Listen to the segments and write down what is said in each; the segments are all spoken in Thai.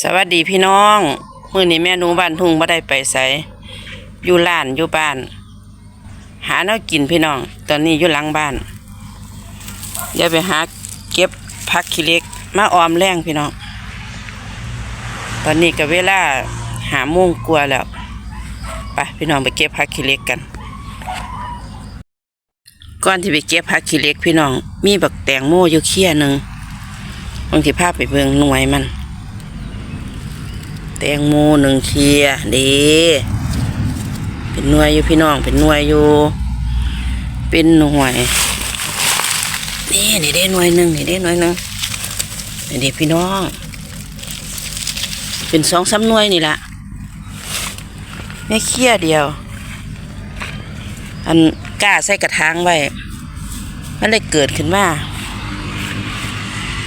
สวัสดีพี่น้องมื้อนี้แม่หนูบ้านทุ่งบ่ได้ไปไสอยู่ร้านอยู่บ้าน หาแนวกินพี่น้อง ตอนนี้อยู่หลังบ้านอย่าไปหาเก็บผักขี้เล็กมาออมแรงพี่น้อง ตอนนี้ก็เวลาหาโมงกว่าแล้วไปพี่น้องไปเก็บผักขี้เล็กกันก่อนที่ไปเก็บผักขี้เล็กพี่น้อง มีบักแตงโมอยู่เคี้ยหนึ่งบางทีพาพไปเบิ่งหน่วยมัน แตงโมหนึ่งเคียดีเป็นหน่วยอยู่พี่น้องเป็นหน่วยอยู่เป็นหน่วยนี่นี่ได้หน่วยหนึ่งนี่ได้หน่วยหนึ่งนี่เด็พี่น้อง เป็นสองสามหน่วยนี่ละแม่เคียเดียว อันกล้าใส่กระถางไว้มันเลยเกิดขึ้นมา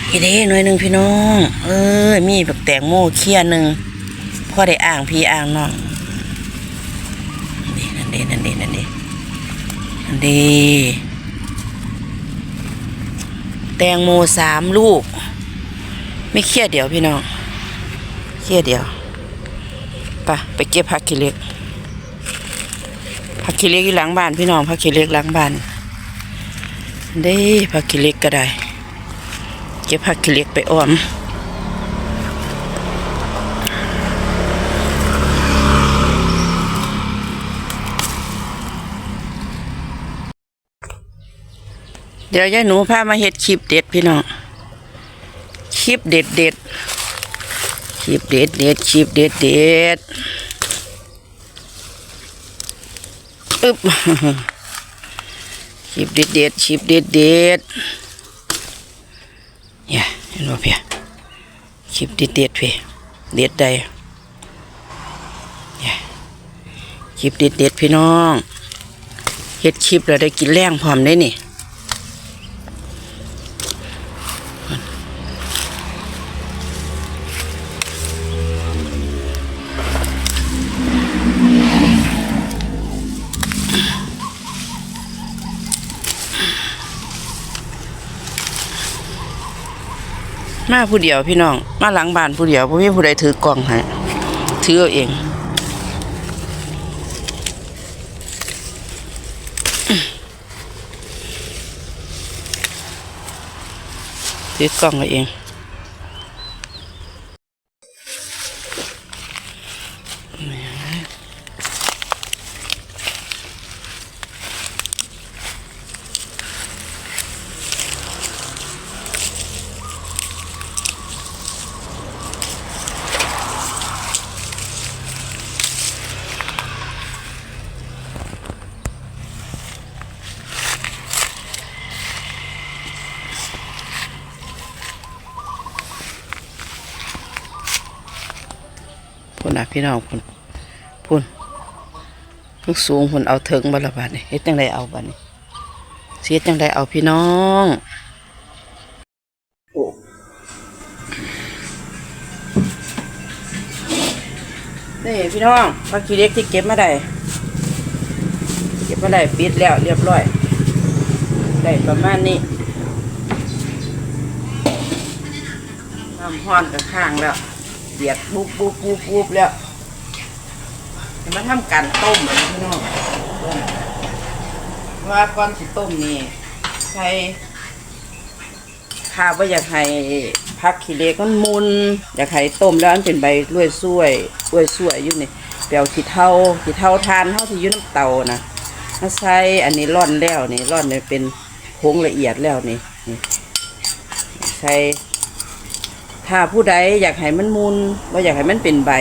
อีเด้หน่วยหนึ่งพี่น้อง เออมีแบักแตงโมเคียหนึ่ง พ่อได้อ่างพี่อ่างน้องนี่นั่นด้นั่นด้นั่นเด้นั่นด้แตงโมสามลูก ไม่เครียดเดียวพี่น้องเครียดเดียวไปไปเก็บผักขี้เล็กผักขี้เล็กอยู่หลังบ้านพี่น้องผักขี้เล็กหลังบ้านเด้ผักขี้เล็กก็ได้ เก็บผักขี้เล็กไปอ้อม เดี๋ยวยายหนูพามาเฮ็ดคลิปเด็ดพี่น้องคลิปเด็ดเด็ดคลิปเด็ดเด็ดคลิปเด็ดเด็ดอึบคลิปเด็ดเด็ดคลิปเด็ดเด็ดเนี่ยเห็นบ่เพียคลิปเด็ดเด็ดเพียเด็ดใดเนี่ยคลิปเด็ดเด็ดพี่น้องเฮ็ดคลิปแล้วได้กินแรงพร้อมได้นี่ มาผู้เดียวพี่น้อง มาหลังบ้านผู้เดียวพ่มีผู้ใดถือกล่องให้ถือเอาเองถือกล่องเอาเอง พุ่นน่ะพี่น้องพุ่นพุ่นพุ่นสูงพุ่นเอาเถิงบัดละบาดนี่เฮ็ดจังไดเอาบัดนี่เสียจังไดเอาพี่น้องนี่พี่น้องผักขี้เล็กที่เก็บมาได้เก็บมาได้ปิดแล้วเรียบร้อย ได้ประมาณนี้น้ำห้อนกับข้างแล้ว เดือดปุ๊บปุ๊บปุ๊บปุ๊บแล้วจะมาทำการต้มเลยพี่น้องต้มว่าก่อนสิต้มนี่ใส่ข้าวว่าอยากให้พักขี้เล็กมันมุนอยากให้ต้มแล้วมันเป็นใบรวยสวยรวยสวยอยู่นี่เปลวขี้เท่าขี้เท่าทานเท่าที่ยุ่น้ำเตานะมาใส่อันนี้ร่อนแล้วนี่ร่อนเนี่ยเป็นผงละเอียดแล้วนี่นี่ใส่ ถ้าผู้ใดอยากให้มันมุนว่าอยากให้มันเป็นใบ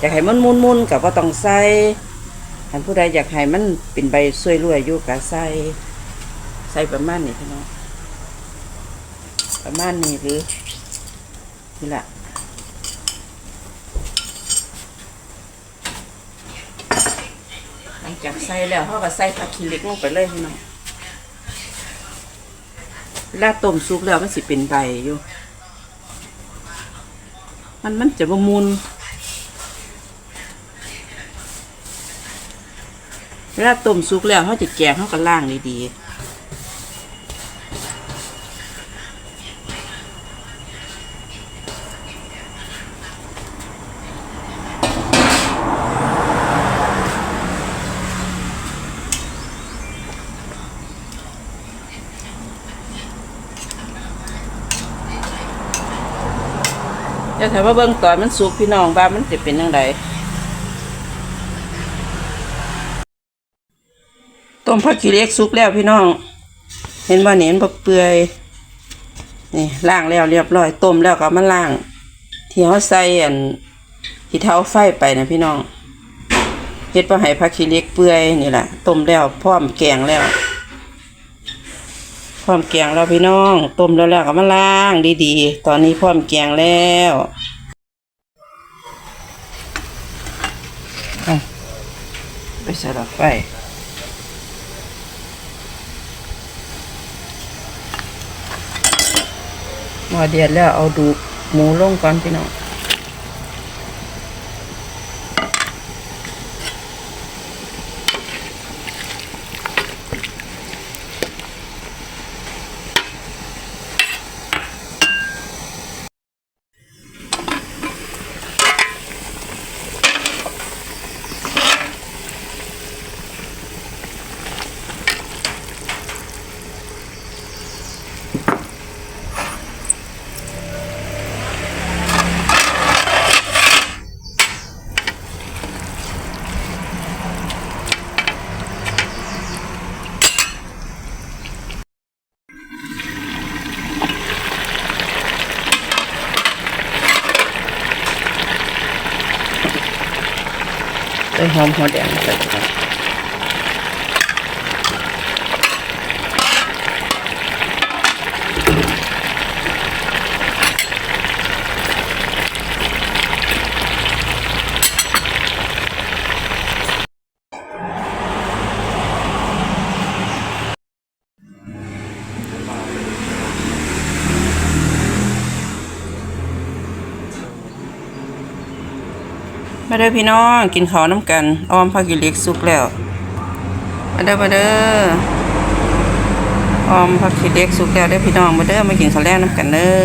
อยากให้มันมุนมุนกับว่าต้องใส่ถ้าผู้ใดอยากให้มันเป็นใบสวยรวยอยู่กับใส่ใส่ประมาณนี้พี่น้องประมาณนี้หรือนี่แหละหลังจากใส่แล้วเขาก็ใส่ผักขี้เหล็กลงไปเลยพี่น้องเวลาต้มสุกแล้วมันสิเป็นใบอยู่ มันมันจะบมูลเวลาต้มสุกแล้วเขาจะแกงเขาก็ล่างดีๆ จะถามว่าเบิ่งตอนมันสุกพี่น้องว่ามันจะเป็นยังไงต้มผักขี้เล็กสุกแล้วพี่น้อง เห็นว่าเห็นบ่เปื่อยนี่ล้างแล้วเรียบร้อยต้มแล้วก็เอามาล้างที่เขาใส่อันที่เท้าไฟไปนะพี่น้องเฮ็ดบ่ให้ผักขี้เล็กเปื่อยนี่แหละต้มแล้วพร้อมแกงแล้ว พร้อมแกงแล้วพี่น้องต้มแล้วแล้วก็มาล้างดีๆ ตอนนี้พร้อมแกงแล้วไปใส่ดอกไฟหม้อเดือดแล้วเอาดูหมูลงก่อนพี่น้อง ใส่ห มหัวแดงใส่ไปก่อนมาเด้อพี่น้องกินข้าวน้ำกันอ้อมผักกิเล็กสุกแล้วมาเด้อมาเด้อออมผักกิเล็กสุกแล้วเด้อพี่น้องมาเด้อมากินข้าวแลงน้ำกันเด้อ